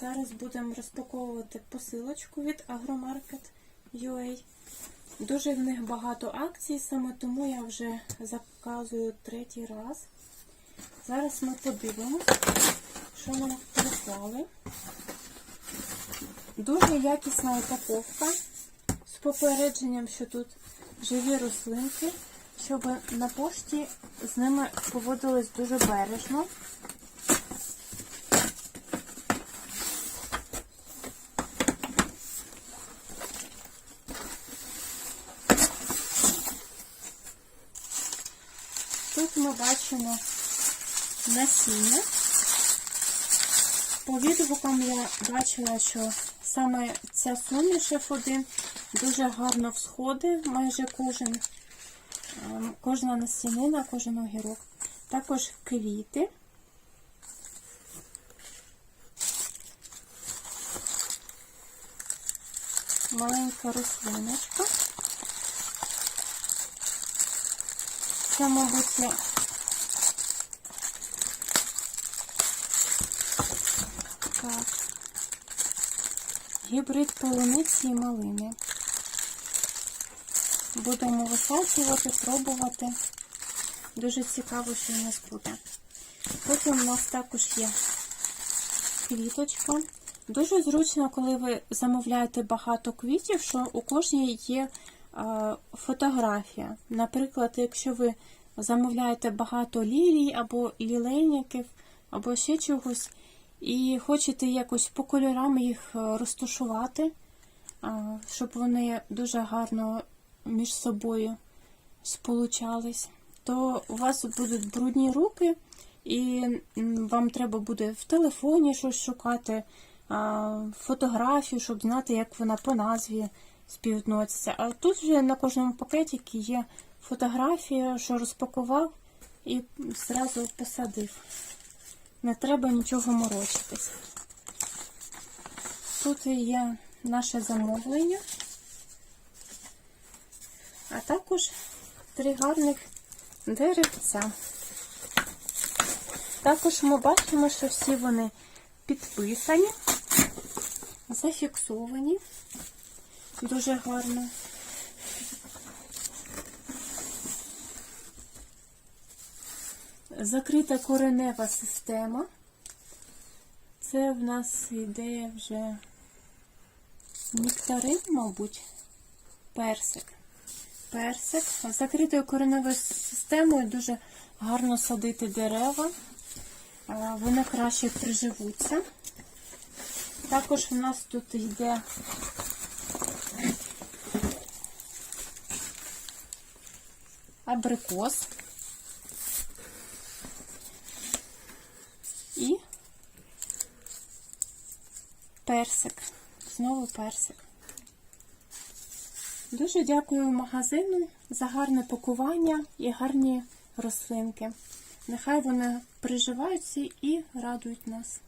Зараз будемо розпаковувати посилочку від Agromarket.ua. Дуже в них багато акцій, саме тому я вже заказую третій раз. Зараз ми подивимось, що нам прислали. Дуже якісна упаковка з попередженням, що тут живі рослинки, щоб на пошті з ними поводились дуже бережно. Тут ми бачимо насіння. По відгукам я бачила, що саме ця суміш F1 дуже гарно всходить, майже кожен, ем, кожна насінина, кожен огірок. Також квіти. Маленька рослиночка. Це, мабуть, я Так. Гібрид полуниці і малини. Будемо висаджувати, пробувати. Дуже цікаво, що в нас буде. Потім у нас також є квіточка. Дуже зручно, коли ви замовляєте багато квітів, що у кожній є фотографія. Наприклад, якщо ви замовляєте багато лілій або лілейників, або ще чогось, і хочете якось по кольорам їх е, розташувати, щоб вони дуже гарно між собою сполучались, то у вас будуть брудні руки, і вам треба буде в телефоні щось шукати, фотографію, щоб знати, як вона по назві співвідноситься. А тут вже на кожному пакетикі є фотографія, що розпакував і зразу посадив. Не треба нічого морочитись. Тут є наше замовлення, а також три гарних деревця. Також ми бачимо, що всі вони підписані, зафіксовані. Дуже гарно. Закрита коренева система. Це в нас йде вже нектарин, мабуть, персик. Персик. Закритою кореневою системою дуже гарно садити дерева. Вони краще приживуться. Також у нас тут йде абрикос. І персик. Знову персик. Дуже дякую магазину за гарне пакування і гарні рослинки. Нехай вони приживаються і радують нас.